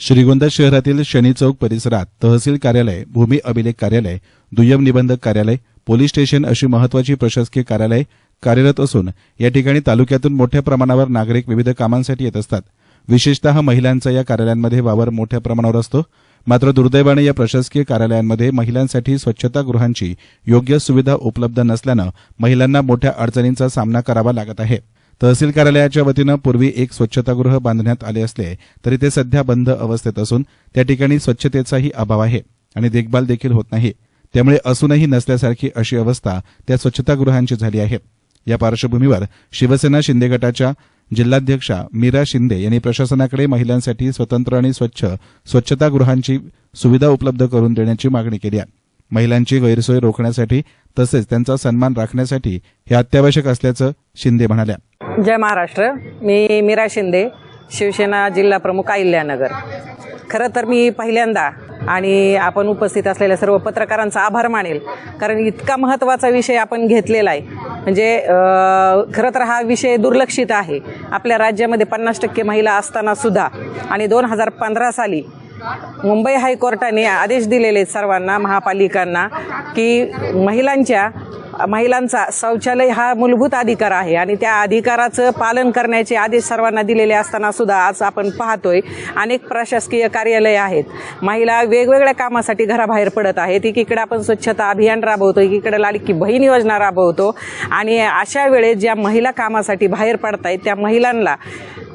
श्रीगोंदा शहरातील शनी चौक परिसरात तहसील कार्यालय भूमी अभिलेख कार्यालय दुय्यम निबंधक कार्यालय पोलीस स्टेशन अशी महत्वाची प्रशासकीय कार्यालय कार्यरत असून या ठिकाणी तालुक्यातून मोठ्या प्रमाणावर नागरिक विविध कामांसाठी येत असतात. विशेषतः महिलांचा या कार्यालयांमध्ये वावर मोठ्या प्रमाणावर असतो. मात्र दुर्दैवाने या प्रशासकीय कार्यालयांमध्ये महिलांसाठी स्वच्छतागृहांची योग्य सुविधा उपलब्ध नसल्यानं महिलांना मोठ्या अडचणींचा सामना करावा लागत आहे. तहसील कार्यालयाच्या वतीनं पूर्वी एक स्वच्छतागृह बांधण्यात आले असले तरी ते सध्या बंद अवस्थेत असून त्या ठिकाणी स्वच्छतेचाही अभाव आहे आणि देखभाल देखील होत नाही. त्यामुळे असूनही नसल्यासारखी अशी अवस्था त्या स्वच्छतागृहांची झाली आहे. या पार्श्वभूमीवर शिवसेना शिंदे गटाच्या जिल्हाध्यक्षा मीरा शिंदे यांनी प्रशासनाकडे महिलांसाठी स्वतंत्र आणि स्वच्छ स्वच्छतागृहांची सुविधा उपलब्ध करून देण्याची मागणी केली आहे. महिलांची गैरसोय रोखण्यासाठी तसेच त्यांचा सन्मान राखण्यासाठी हे अत्यावश्यक असल्याचं शिंदे म्हणाल्या. जय महाराष्ट्र. मी मीरा शिंदे शिवसेना जिल्हा प्रमुख अहिल्यानगर. खरं तर मी पहिल्यांदा आणि आपण उपस्थित असलेल्या सर्व पत्रकारांचा आभार मानेल. कारण इतका महत्त्वाचा विषय आपण घेतलेला आहे. म्हणजे खरं तर हा विषय दुर्लक्षित आहे. आपल्या राज्यामध्ये पन्नास टक्के महिला असताना सुद्धा आणि दोन हजार पंधरा साली मुंबई हायकोर्टाने आदेश दिलेले आहेत सर्वांना महापालिकांना की महिलांच्या महिलांचा शौचालय हा मूलभूत अधिकार आहे आणि त्या अधिकाराचं पालन करण्याचे आदेश सर्वांना दिलेले असताना सुद्धा आज आपण पाहतोय. अनेक प्रशासकीय कार्यालय आहेत. महिला वेगवेगळ्या कामासाठी घराबाहेर पडत आहेत. एकीकडे आपण स्वच्छता अभियान राबवतो एकीकडे लाडकी बहीण योजना राबवतो आणि अशा वेळेस ज्या महिला कामासाठी बाहेर पडत आहेत त्या महिलांना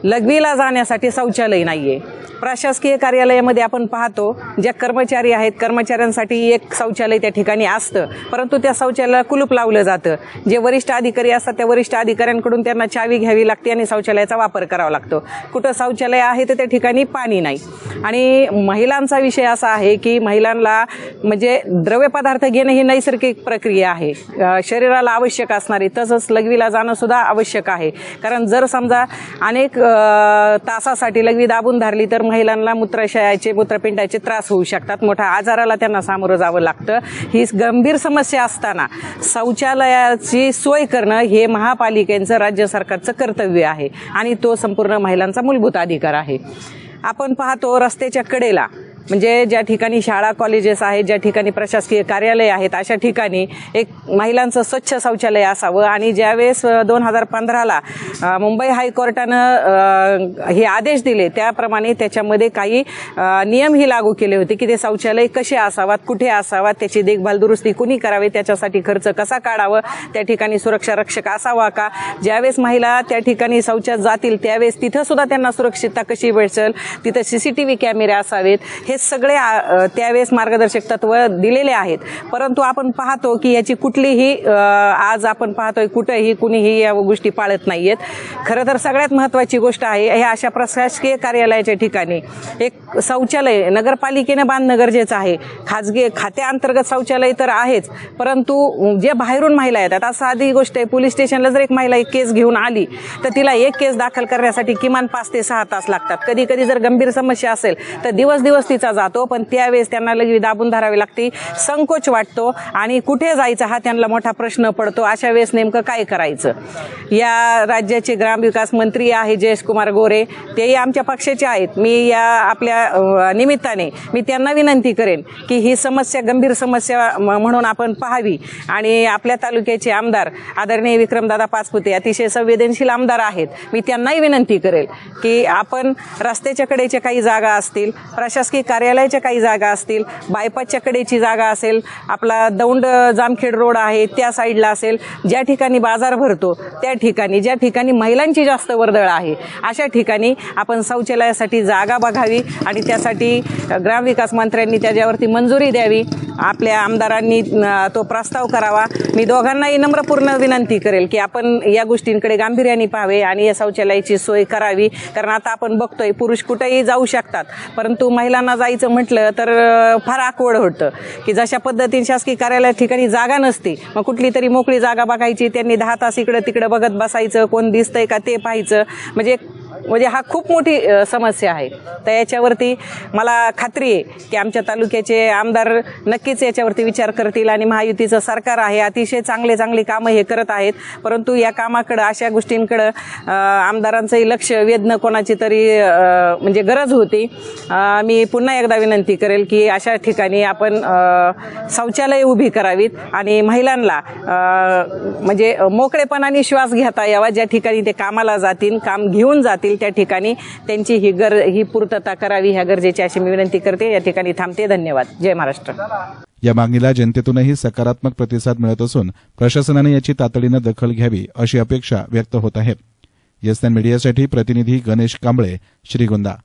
लघवीला जाण्यासाठी शौचालय नाही आहे प्रशासकीय कार्यालयामध्ये आपण पाहतो ज्या कर्मचारी आहेत कर्मचाऱ्यांसाठी एक शौचालय त्या ठिकाणी असतं. परंतु त्या शौचालयाला कुलूप लावलं जातं. जे वरिष्ठ अधिकारी असतात त्या वरिष्ठ अधिकाऱ्यांकडून त्यांना चावी घ्यावी लागते आणि शौचालयाचा वापर करावा लागतो. कुठं शौचालय आहे तर त्या ठिकाणी पाणी नाही. आणि महिलांचा विषय असा आहे की महिलांना म्हणजे द्रव्य पदार्थ घेणं ही नैसर्गिक प्रक्रिया आहे. शरीराला आवश्यक असणारी तसंच लघवीला जाणं सुद्धा आवश्यक आहे. कारण जर समजा अनेक तासासाठी लघवी दाबून धरली तर महिलांना मूत्रशयाचे मूत्रपिंडाचे त्रास होऊ शकतात. मोठ्या आजाराला त्यांना सामोरं जावं लागतं. ही गंभीर समस्या असताना शौचालयाची सोय करणं हे महापालिकेचं राज्य सरकारचं कर्तव्य आहे. आणि तो संपूर्ण महिलांचा मूलभूत अधिकार आहे. आपण पाहतो रस्त्याच्या कडेला म्हणजे ज्या ठिकाणी शाळा कॉलेजेस आहेत ज्या ठिकाणी प्रशासकीय कार्यालय आहेत अशा ठिकाणी एक महिलांचं स्वच्छ शौचालय असावं. आणि ज्यावेळेस दोन हजार पंधराला मुंबई हायकोर्टानं हे आदेश दिले त्याप्रमाणे त्याच्यामध्ये काही नियमही लागू केले होते की ते शौचालय कसे असावात कुठे असावात त्याची देखभाल दुरुस्ती कुणी करावी त्याच्यासाठी खर्च कसा काढावं त्या ठिकाणी सुरक्षा रक्षक असावा का? ज्यावेळेस महिला त्या ठिकाणी शौचात जातील त्यावेळेस तिथं सुद्धा त्यांना सुरक्षितता कशी भेटल? तिथं सी सी टी व्ही कॅमेरे असावेत. हे सगळे त्यावेळेस मार्गदर्शक तत्व दिलेले आहेत. परंतु आपण पाहतो की याची कुठलीही आज आपण पाहतोय कुठंही कुणीही या गोष्टी पाळत नाहीयेत. खरं तर सगळ्यात महत्त्वाची गोष्ट आहे हे अशा प्रशासकीय कार्यालयाच्या ठिकाणी. एक शौचालय नगरपालिकेनं बांधणं गरजेचं आहे. खाजगी खात्याअंतर्गत शौचालय तर आहेच परंतु जे बाहेरून महिला येतात असं आधी गोष्ट आहे पोलीस स्टेशनला जर एक महिला एक केस घेऊन आली तर तिला एक केस दाखल करण्यासाठी किमान पाच ते सहा तास लागतात. कधी कधी जर गंभीर समस्या असेल तर दिवस दिवस ती तिचा जातो पण त्यावेळेस त्यांना लगेच दाबून धरावी लागते. संकोच वाटतो आणि कुठे जायचं हा त्यांना मोठा प्रश्न पडतो. अशा वेळेस नेमकं काय करायचं? या राज्याचे ग्रामविकास मंत्री आहे जयेश कुमार गोरे. तेही आमच्या पक्षाचे आहेत. मी या आपल्या निमित्ताने मी त्यांना विनंती करेन की ही समस्या गंभीर समस्या म्हणून आपण पाहावी. आणि आपल्या तालुक्याचे आमदार आदरणीय विक्रमदादा पाचपुते अतिशय संवेदनशील आमदार आहेत. मी त्यांनाही विनंती करेल की आपण रस्त्याच्या कडेच्या काही जागा असतील प्रशासकीय कार्यालयाच्या काही जागा असतील बायपासच्या कडेची जागा असेल आपला दौंड जामखेड रोड आहे त्या साईडला असेल ज्या ठिकाणी बाजार भरतो त्या ठिकाणी ज्या ठिकाणी महिलांची जास्त वर्दळ आहे अशा ठिकाणी आपण शौचालयासाठी जागा बघावी आणि त्यासाठी ग्रामविकास मंत्र्यांनी त्याच्यावरती मंजुरी द्यावी. आपल्या आमदारांनी तो प्रस्ताव करावा. मी दोघांनाही नम्रपूर्ण विनंती करेल की आपण या गोष्टींकडे गांभीर्याने पाहावे आणि या शौचालयाची सोय करावी. कारण आता आपण बघतोय पुरुष कुठेही जाऊ शकतात. परंतु महिलांना जायचं म्हटलं तर फार आकवड होतं. की जशा पद्धतीने शासकीय कार्यालया ठिकाणी जागा नसते मग कुठली तरी मोकळी जागा बघायची त्यांनी दहा तास इकडं तिकडं बघत बसायचं कोण दिसतंय का ते पाहायचं. म्हणजे म्हणजे हा खूप मोठी समस्या आहे. तर याच्यावरती मला खात्री आहे की आमच्या तालुक्याचे आमदार नक्कीच याच्यावरती विचार करतील आणि महायुतीचं सरकार आहे. अतिशय चांगले चांगले कामं हे करत आहेत. परंतु या कामाकडं अशा गोष्टींकडं आमदारांचंही लक्ष वेधणं कोणाची तरी म्हणजे गरज होती. मी पुन्हा एकदा विनंती करेल की अशा ठिकाणी आपण शौचालय उभी करावीत आणि महिलांना म्हणजे मोकळेपणाने श्वास घेता यावा. ज्या ठिकाणी ते कामाला जातील काम घेऊन जातील त्या ठिकाणी. त्यांची ही गर ही पूर्तता करावी ह्या गरजेची अशी मी विनंती करते. या ठिकाणी थांबते. धन्यवाद. जय महाराष्ट्र. या मागणीला जनतेतूनही सकारात्मक प्रतिसाद मिळत असून प्रशासनाने याची तातडीनं दखल घ्यावी अशी अपेक्षा व्यक्त होत आहे. येस्टर्न मीडियासाठी प्रतिनिधी गणेश कांबळे श्रीगोंदा.